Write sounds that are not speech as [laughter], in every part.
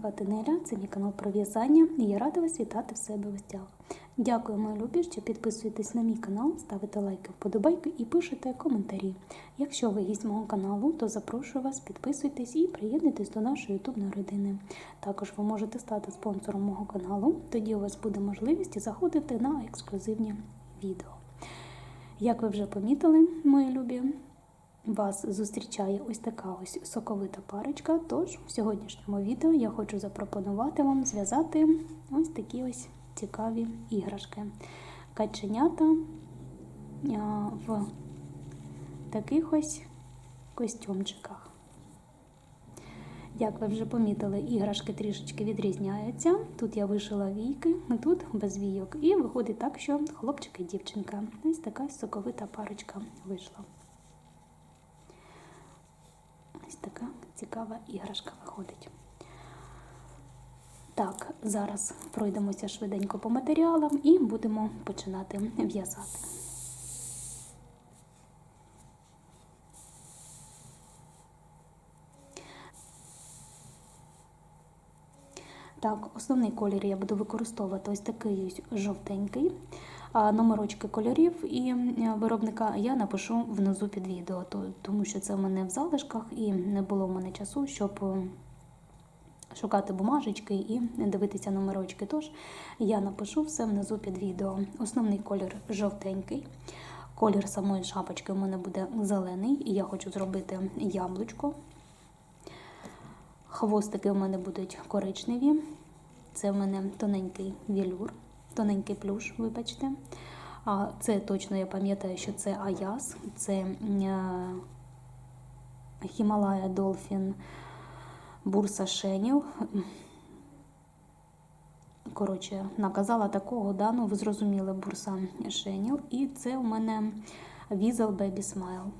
звати Неля, це мій канал про в'язання, і я рада вас вітати в себе в гостях. Дякую, мої любі, що підписуєтесь на мій канал, ставите лайки, вподобайки і пишете коментарі. Якщо ви гість мого каналу, то запрошую вас, підписуйтесь і приєднуйтесь до нашої ютубної родини. Також ви можете стати спонсором мого каналу, тоді у вас буде можливість заходити на ексклюзивні відео. Як ви вже помітили, мої любі, вас зустрічає ось така ось соковита парочка. Тож в сьогоднішньому відео я хочу запропонувати вам зв'язати ось такі ось цікаві іграшки. Каченята в таких ось костюмчиках. Як ви вже помітили, іграшки трішечки відрізняються. Тут я вишила війки, тут без війок. І виходить так, що хлопчик і дівчинка. Ось така соковита парочка вийшла. Ось така цікава іграшка виходить. Так, зараз пройдемося швиденько по матеріалам і будемо починати в'язати. Так, основний колір я буду використовувати ось такий жовтенький. Номерочки кольорів і виробника я напишу внизу під відео, тому що це в мене в залишках і не було в мене часу, щоб шукати бумажечки і дивитися номерочки. Тож я напишу все внизу під відео. Основний колір жовтенький. Колір самої шапочки у мене буде зелений, і я хочу зробити яблучко. Хвостики у мене будуть коричневі. Це в мене тоненький вілюр, тоненький плюш, вибачте. Це точно я пам'ятаю, що це Аяс, це Хімалая Долфін Бурса Шенів. Коротше, наказала такого, да, ну ви зрозуміли, бурса Шенів. І це у мене Weasel Baby Smile.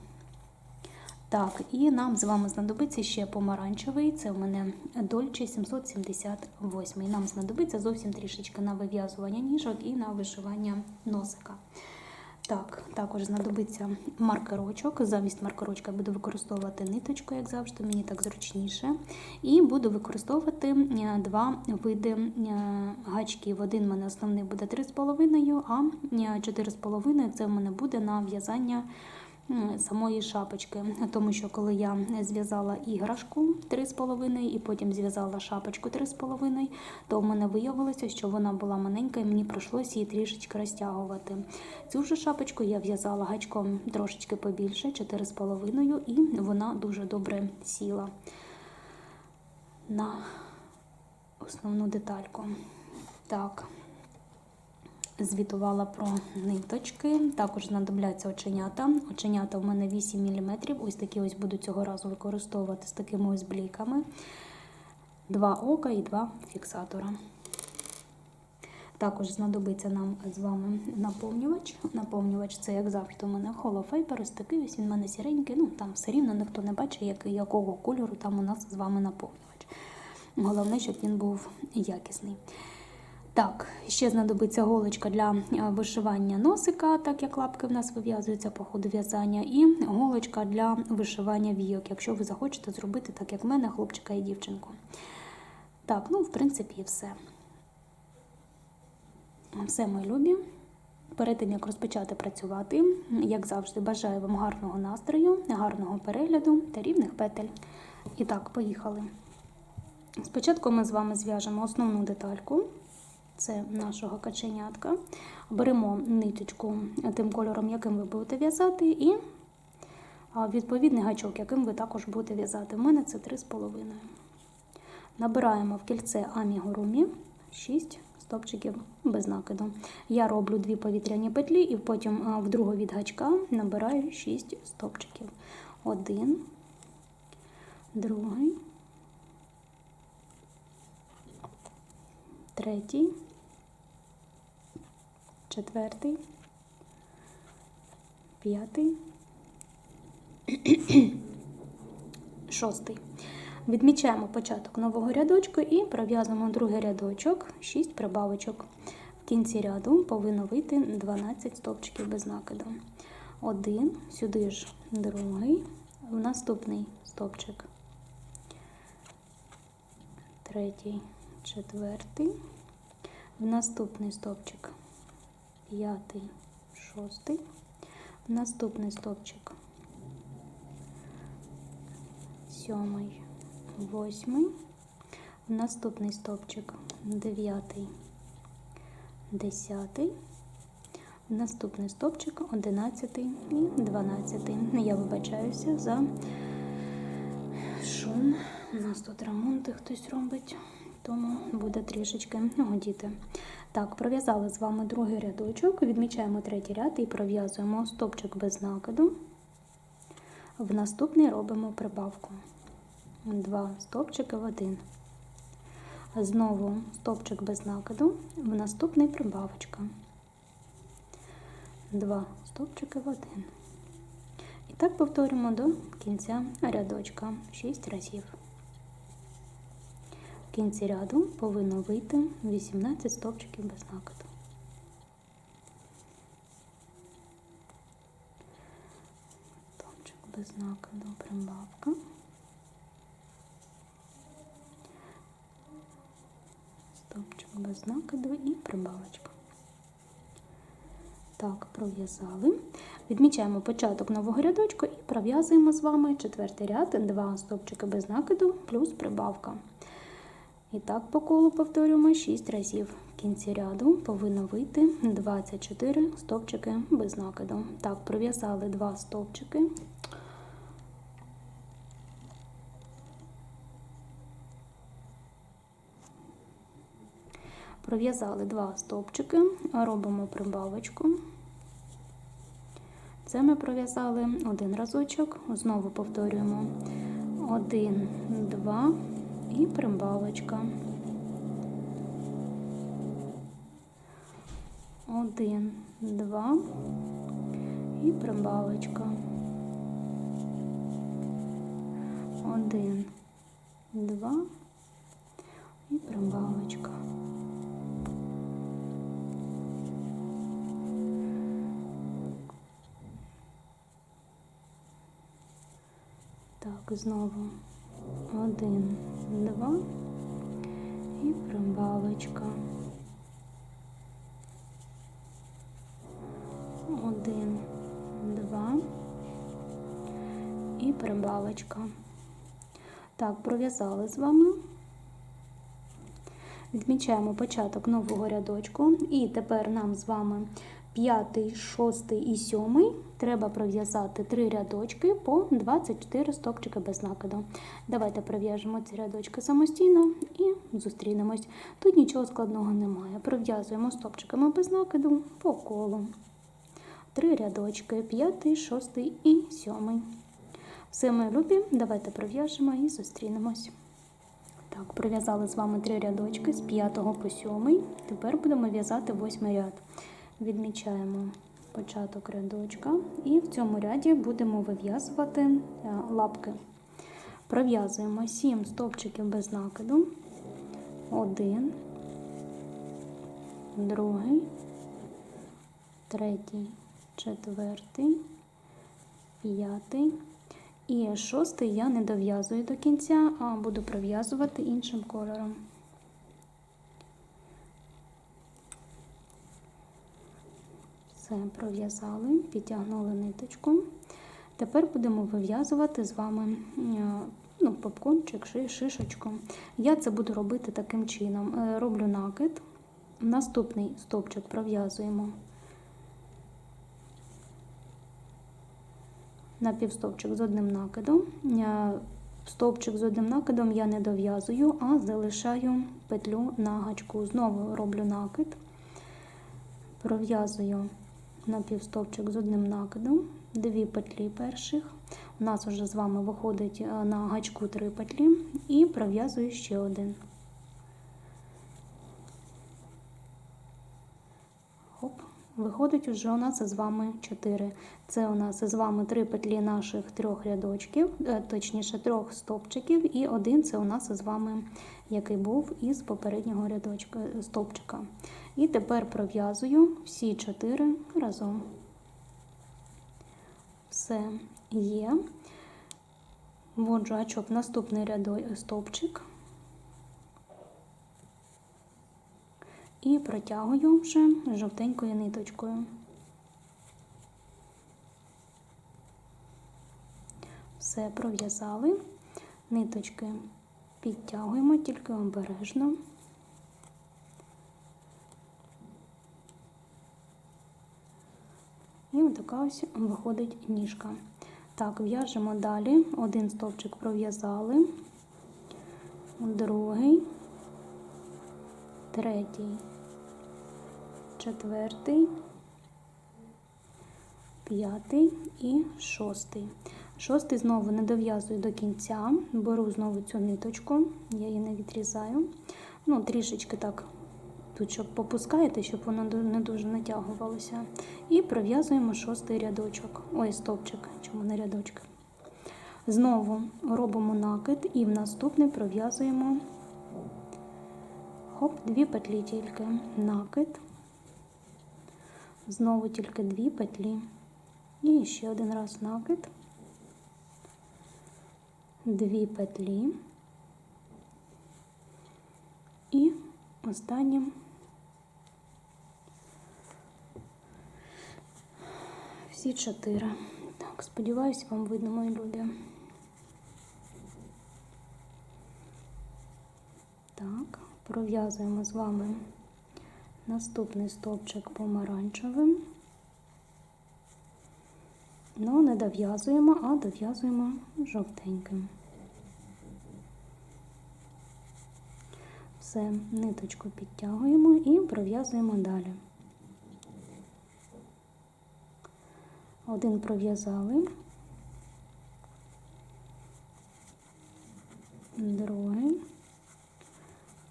Так, і нам з вами знадобиться ще помаранчевий. Це у мене Дольче 778. Нам знадобиться зовсім трішечки на вив'язування ніжок і на вишивання носика. Так, також знадобиться маркерочок. Замість маркерочка буду використовувати ниточку, як завжди, мені так зручніше. І буду використовувати два види гачків. Один в мене основний буде 3,5, а 4,5 це в мене буде на в'язання самої шапочки. Тому що коли я зв'язала іграшку 3,5 і потім зв'язала шапочку 3,5, то в мене виявилося, що вона була маленька і мені прийшлося її трішечки розтягувати. Цю ж шапочку я в'язала гачком трошечки побільше, 4,5, і вона дуже добре сіла на основну детальку. Так звітувала про ниточки. Також знадобляться оченята. Оченята у мене 8 мм. Ось такі ось буду цього разу використовувати з такими ось бліками. Два ока і два фіксатора. Також знадобиться нам з вами наповнювач. Наповнювач це, як завжди, у мене холофейпер, ось такий ось він у мене сіренький. Ну, там все рівно ніхто не бачить, як, якого кольору там у нас з вами наповнювач. Головне, щоб він був якісний. Так, ще знадобиться голочка для вишивання носика, так як лапки в нас вив'язуються по ходу в'язання, і голочка для вишивання війок, якщо ви захочете зробити, так як в мене, хлопчика і дівчинку. Так, ну, в принципі, і все. Все, мої любі. Перед тим, як розпочати працювати, як завжди, бажаю вам гарного настрою, гарного перегляду та рівних петель. І так, поїхали. Спочатку ми з вами зв'яжемо основну детальку це нашого каченятка. Беремо ниточку тим кольором, яким ви будете в'язати, і відповідний гачок, яким ви також будете в'язати. У мене це 3,5. Набираємо в кільце амігурумі 6 стопчиків без накиду. Я роблю дві повітряні петлі, і потім в другу від гачка набираю 6 стопчиків. Один, другий, третій четвертий, п'ятий, [clears throat] шостий. Відмічаємо початок нового рядочку і пров'язуємо другий рядочок, 6 прибавочок. В кінці ряду повинно вийти 12 стовпчиків без накиду. Один, сюди ж другий, в наступний стовпчик. третій, четвертий. В наступний стовпчик п'ятий, шостий. Наступний стовпчик сьомий, восьмий. Наступний стовпчик дев'ятий, десятий. Наступний стовпчик одинадцятий і дванадцятий. Я вибачаюся за шум. У нас тут ремонти хтось робить, тому буде трішечки гудіти. Так, пров'язали з вами другий рядочок, відмічаємо третій ряд і пров'язуємо стопчик без накиду. В наступний робимо прибавку. Два стопчики в один. Знову стопчик без накиду, в наступний прибавочка. Два стопчики в один. І так повторюємо до кінця рядочка 6 разів. В кінці ряду повинно вийти 18 стовпчиків без накиду. Стовпчик без накиду, прибавка. Стовпчик без накиду і прибавочка. Так, пров'язали. Відмічаємо початок нового рядочку і пров'язуємо з вами четвертий ряд, два стовпчики без накиду плюс прибавка. І так по колу повторюємо 6 разів. В кінці ряду повинно вийти 24 стовпчики без накиду. Так, пров'язали два стовпчики. Пров'язали два стовпчики, робимо прибавочку. Це ми пров'язали один разочок, знову повторюємо один, два і прибавочка. Один, два і прибавочка. Один, два і прибавочка. Так, знову один, два і прибавочка. Один, два і прибавочка. Так, пров'язали з вами. Відмічаємо початок нового рядочку. І тепер нам з вами п'ятий, шостий і сьомий треба пров'язати три рядочки по 24 стопчики без накиду. Давайте пров'яжемо ці рядочки самостійно і зустрінемось. Тут нічого складного немає. Пров'язуємо стопчиками без накиду по колу. Три рядочки, п'ятий, шостий і сьомий. Все, мої любі, давайте пров'яжемо і зустрінемось. Так, пров'язали з вами три рядочки з 5 по 7. Тепер будемо в'язати восьмий ряд. Відмічаємо початок рядочка і в цьому ряді будемо вив'язувати е, лапки. Пров'язуємо 7 стовпчиків без накиду. Один, другий, третій, четвертий, п'ятий. І шостий я не дов'язую до кінця, а буду пров'язувати іншим кольором. Все, пров'язали, підтягнули ниточку. Тепер будемо вив'язувати з вами ну, попкончик, шишечку. Я це буду робити таким чином. Е, роблю накид, наступний стовпчик пров'язуємо на півстовпчик з одним накидом. Е, стовпчик з одним накидом я не дов'язую, а залишаю петлю на гачку. Знову роблю накид, пров'язую на півстовпчик з одним накидом, дві петлі перших. У нас вже з вами виходить е, на гачку три петлі і пров'язую ще один. Хоп. Виходить, уже у нас з вами 4. Це у нас з вами 3 петлі наших трьох рядочків, е, точніше, трьох стовпчиків, і один це у нас з вами, який був із попереднього рядочка е, стовпчика. І тепер пров'язую всі 4 разом. Все є. Вводжу гачок наступний рядок стовпчик. і протягую вже жовтенькою ниточкою. Все пров'язали, ниточки підтягуємо тільки обережно. І отака ось виходить ніжка. Так, в'яжемо далі. Один стовпчик пров'язали, другий, третій, четвертий, п'ятий і шостий. Шостий знову не дов'язую до кінця, беру знову цю ниточку, я її не відрізаю. Ну, трішечки так тут, щоб попускаєте, щоб воно не дуже натягувалося. І пров'язуємо шостий рядочок. Ой, стовпчик, чому не рядочок. Знову робимо накид і в наступний пров'язуємо хоп, дві петлі тільки. Накид, знову тільки дві петлі. І ще один раз накид, дві петлі. І останнім всі чотири. Так, сподіваюся, вам видно, мої люди. Так, пров'язуємо з вами наступний стовпчик помаранчевим. Ну, не дов'язуємо, а дов'язуємо жовтеньким. Все, ниточку підтягуємо і пров'язуємо далі. Один пров'язали, другий,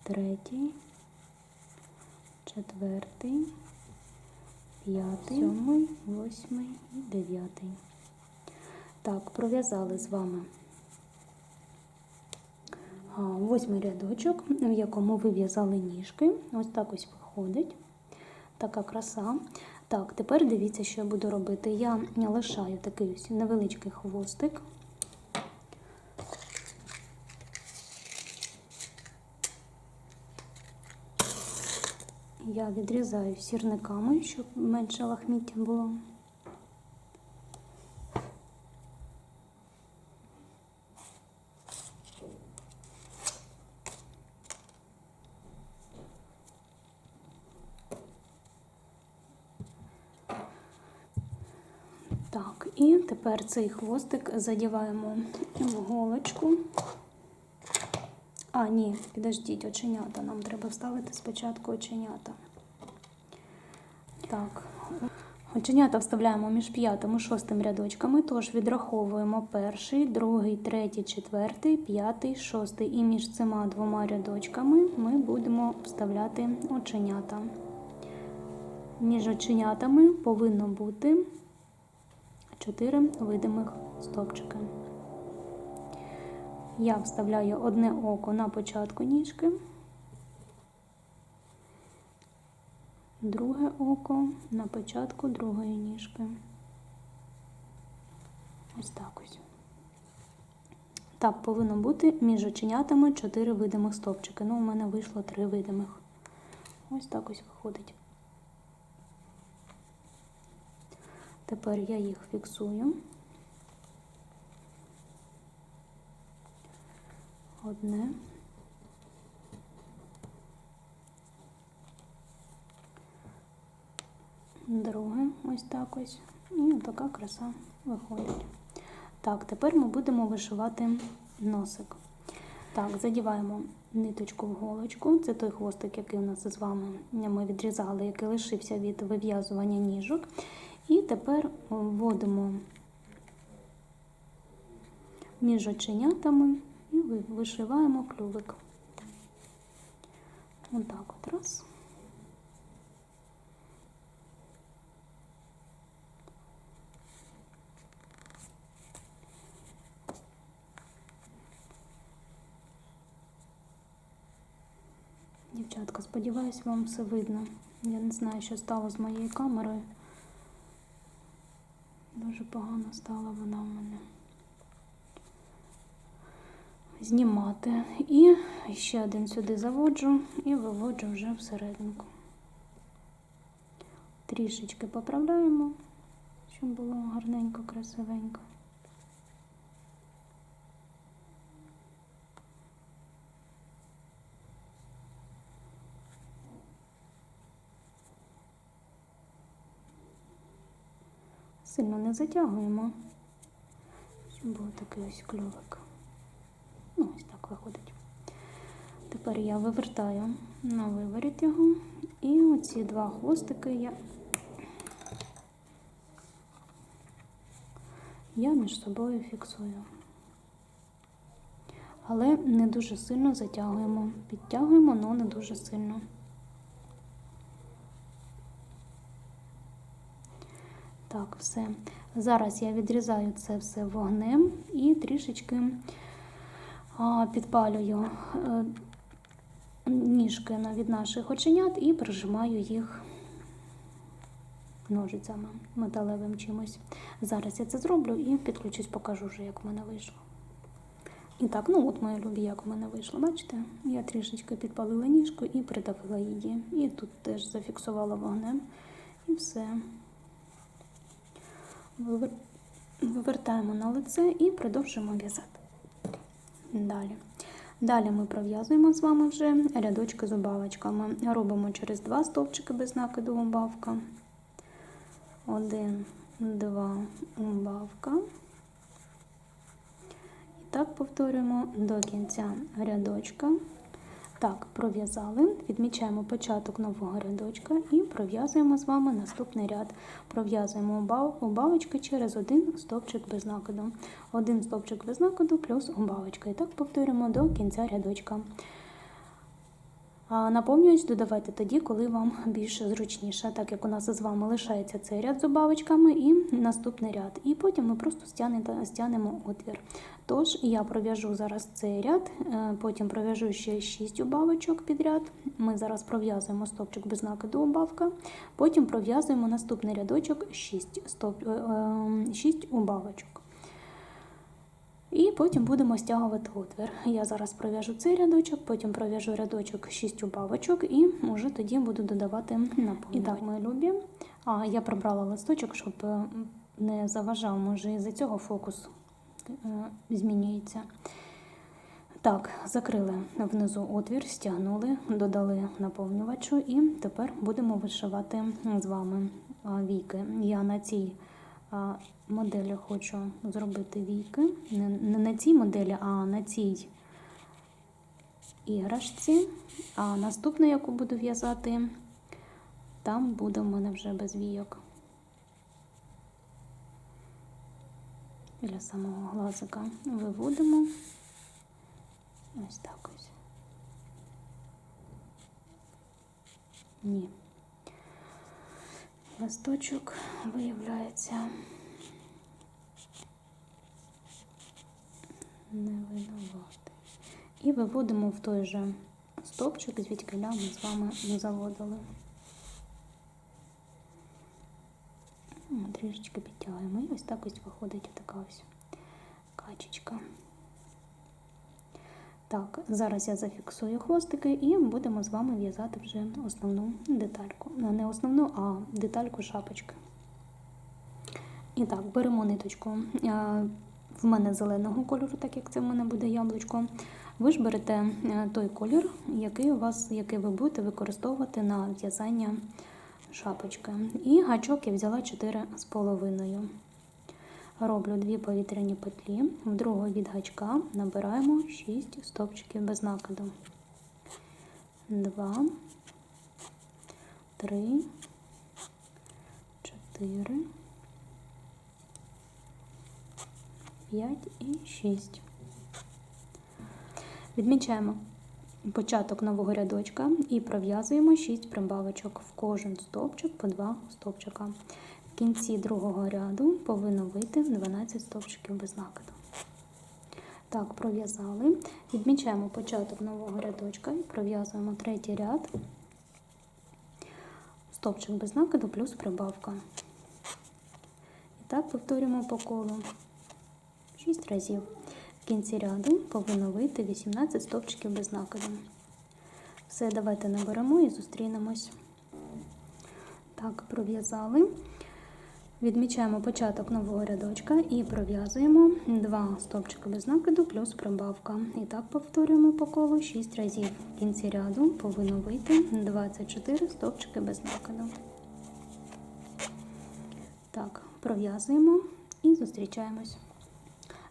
третій, четвертий, п'ятий, сьомий, восьмий і дев'ятий. Так, пров'язали з вами восьмий рядочок, в якому ви в'язали ніжки. Ось так ось виходить. Така краса. Так, тепер дивіться, що я буду робити. Я лишаю такий ось невеличкий хвостик. Я відрізаю сірниками, щоб менше лахміття було. Так, і тепер цей хвостик задіваємо в голочку. А, ні, підождіть, оченята. Нам треба вставити спочатку оченята. Так, оченята вставляємо між п'ятим і шостим рядочками, тож відраховуємо перший, другий, третій, четвертий, п'ятий, шостий. І між цими двома рядочками ми будемо вставляти оченята. Між оченятами повинно бути 4 видимих стовпчики. Я вставляю одне око на початку ніжки, друге око на початку другої ніжки. Ось так ось. Так, повинно бути між оченятами 4 видимих стовпчики. Ну, у мене вийшло 3 видимих. Ось так ось виходить. Тепер я їх фіксую. Одне. Друге, ось так ось. І така краса виходить. Так, тепер ми будемо вишивати носик. Так, задіваємо ниточку в голочку. Це той хвостик, який у нас з вами ми відрізали, який лишився від вив'язування ніжок. І тепер вводимо між оченятами і вишиваємо клювик. Отак от раз. Дівчатка, сподіваюсь, вам все видно. Я не знаю, що стало з моєю камерою. Дуже погано стала вона в мене. Знімати. І ще один сюди заводжу і виводжу вже всерединку. Трішечки поправляємо, щоб було гарненько, красивенько. Сильно не затягуємо, щоб був такий ось клювик. Ну, ось так виходить. Тепер я вивертаю на виворіт його. І оці два хвостики я, я між собою фіксую. Але не дуже сильно затягуємо. Підтягуємо, але не дуже сильно. Так, все. Зараз я відрізаю це все вогнем і трішечки підпалюю е, ніжки від наших оченят і прижимаю їх ножицями металевим чимось. Зараз я це зроблю і підключусь, покажу вже, як в мене вийшло. І так, ну от мої любі, як в мене вийшло. Бачите? Я трішечки підпалила ніжку і придавила її. І тут теж зафіксувала вогнем. І все. Вивертаємо на лице і продовжуємо в'язати. Далі. Далі ми пров'язуємо з вами вже рядочки з убавочками. Робимо через два стовпчики без накиду убавка. Один, два, убавка. І так повторюємо до кінця рядочка. Так, пров'язали, відмічаємо початок нового рядочка і пров'язуємо з вами наступний ряд. Пров'язуємо убав- убавочки через один стовпчик без накиду. Один стовпчик без накиду плюс убавочка. І так повторюємо до кінця рядочка. Наповнювач додавайте тоді, коли вам більше зручніше, так як у нас з вами лишається цей ряд з убавочками і наступний ряд. І потім ми просто стягнемо отвір. Тож я пров'яжу зараз цей ряд, е, потім пров'яжу ще 6 убавочок підряд. Ми зараз пров'язуємо стовпчик без накиду убавка, потім пров'язуємо наступний рядочок 6, стоп, 6 убавочок. І потім будемо стягувати отвір. Я зараз пров'яжу цей рядочок, потім пров'яжу рядочок 6 убавочок і вже тоді буду додавати наповнювач. І так, мої любі, а, я прибрала листочок, щоб е, не заважав, може із-за цього фокус е, змінюється. Так, закрили внизу отвір, стягнули, додали наповнювачу і тепер будемо вишивати з вами а, війки. Я на цій моделі хочу зробити війки. Не, на цій моделі, а на цій іграшці. А наступну, яку буду в'язати, там буде в мене вже без війок. Біля самого глазика виводимо. Ось так ось. Ні. Листочок виявляється не винуватий. І виводимо в той же стовпчик, звідки ми з вами заводили. Трішечки підтягуємо. І ось так ось виходить така ось качечка. Так, зараз я зафіксую хвостики і будемо з вами в'язати вже основну детальку. Ну, Не основну, а детальку шапочки. І так, беремо ниточку. е, В мене зеленого кольору, так як це в мене буде яблучко. Ви ж берете е, той колір, який у вас, який ви будете використовувати на в'язання шапочки. І гачок я взяла 4,5. Роблю дві повітряні петлі, в другого від гачка набираємо 6 стовпчиків без накиду. 2, 3, 4, 5 і 6. Відмічаємо початок нового рядочка і пров'язуємо 6 прибавочок в кожен стовпчик по 2 стовпчика. Кінці другого ряду повинно вийти 12 стовпчиків без накиду. Так, пров'язали. Відмічаємо початок нового рядочка і пров'язуємо третій ряд, стовпчик без накиду плюс прибавка. І так повторюємо по колу 6 разів. В кінці ряду повинно вийти 18 стовпчиків без накиду. Все, давайте наберемо і зустрінемось. Так, пров'язали. Відмічаємо початок нового рядочка і пров'язуємо 2 стовпчики без накиду плюс прибавка. І так повторюємо по колу 6 разів. В кінці ряду повинно вийти 24 стовпчики без накиду. Так, пров'язуємо і зустрічаємось.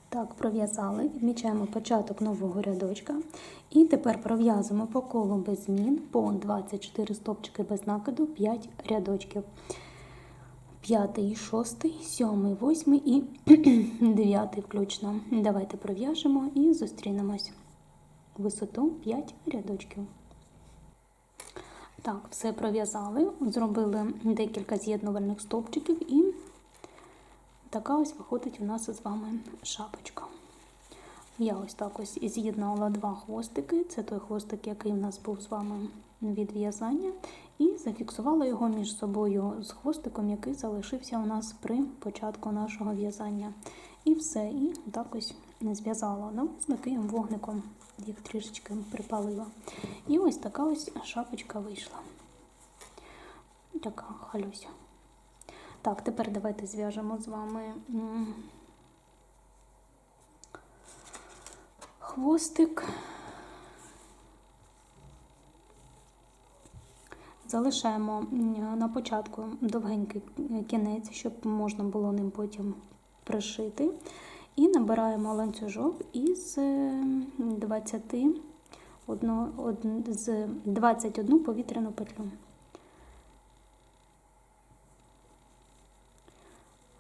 Так, пров'язали, відмічаємо початок нового рядочка. І тепер пров'язуємо по колу без змін по 24 стовпчики без накиду 5 рядочків. П'ятий, шостий, сьомий, восьмий і [clears throat] дев'ятий включно. Давайте пров'яжемо і зустрінемось. Висоту 5 рядочків. Так, все пров'язали, зробили декілька з'єднувальних стовпчиків і така ось виходить у нас з вами шапочка. Я ось так ось з'єднала два хвостики. Це той хвостик, який в нас був з вами від в'язання, і зафіксувала його між собою з хвостиком, який залишився у нас при початку нашого в'язання. І все, і так ось не зв'язала ну, з таким вогником, їх трішечки припалила. І ось така ось шапочка вийшла. Така халюся. Так, тепер давайте зв'яжемо з вами хвостик. Залишаємо на початку довгенький кінець, щоб можна було ним потім пришити. І набираємо ланцюжок із е, 21, з 21 повітряну петлю.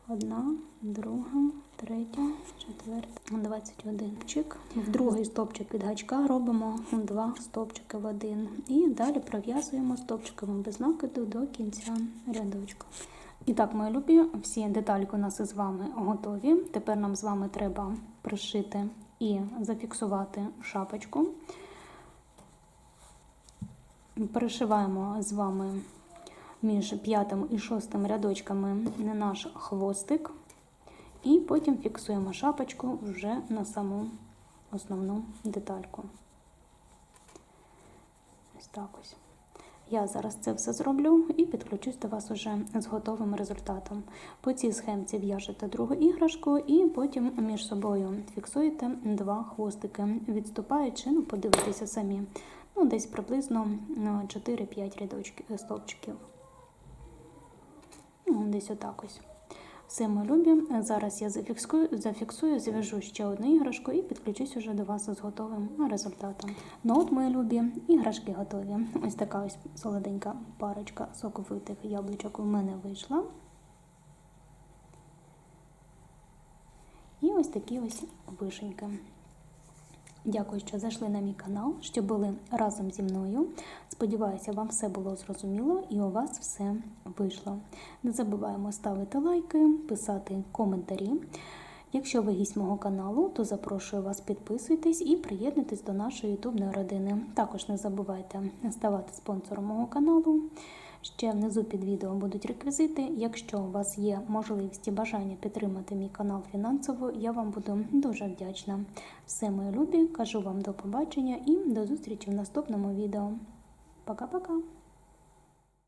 Одна, друга, третя, четверта, 21. Чик. В другий стовпчик від гачка робимо два стовпчики в один. І далі пров'язуємо стовпчиками без накиду до кінця рядочка. І так, мої любі, всі детальки у нас із вами готові. Тепер нам з вами треба пришити і зафіксувати шапочку. Перешиваємо з вами між п'ятим і шостим рядочками наш хвостик, і потім фіксуємо шапочку вже на саму основну детальку. Ось так ось. Я зараз це все зроблю і підключусь до вас уже з готовим результатом. По цій схемці в'яжете другу іграшку і потім між собою фіксуєте два хвостики, відступаючи, ну, подивитися самі. Ну, десь приблизно ну, 4-5 рядочків стовпчиків. Ну, Десь отак ось. Все, ми любі. Зараз я зафіксую, зафіксую, зв'яжу ще одну іграшку і підключусь уже до вас з готовим результатом. Ну от, мої любі, іграшки готові. Ось така ось солоденька парочка соковитих яблучок у мене вийшла. І ось такі ось вишеньки. Дякую, що зайшли на мій канал, що були разом зі мною. Сподіваюся, вам все було зрозуміло і у вас все вийшло. Не забуваємо ставити лайки, писати коментарі. Якщо ви гість мого каналу, то запрошую вас підписуйтесь і приєднуйтесь до нашої ютубної родини. Також не забувайте ставати спонсором мого каналу. Ще внизу під відео будуть реквізити. Якщо у вас є можливість і бажання підтримати мій канал фінансово, я вам буду дуже вдячна. Все, мої любі, кажу вам до побачення і до зустрічі в наступному відео. Пока-пока!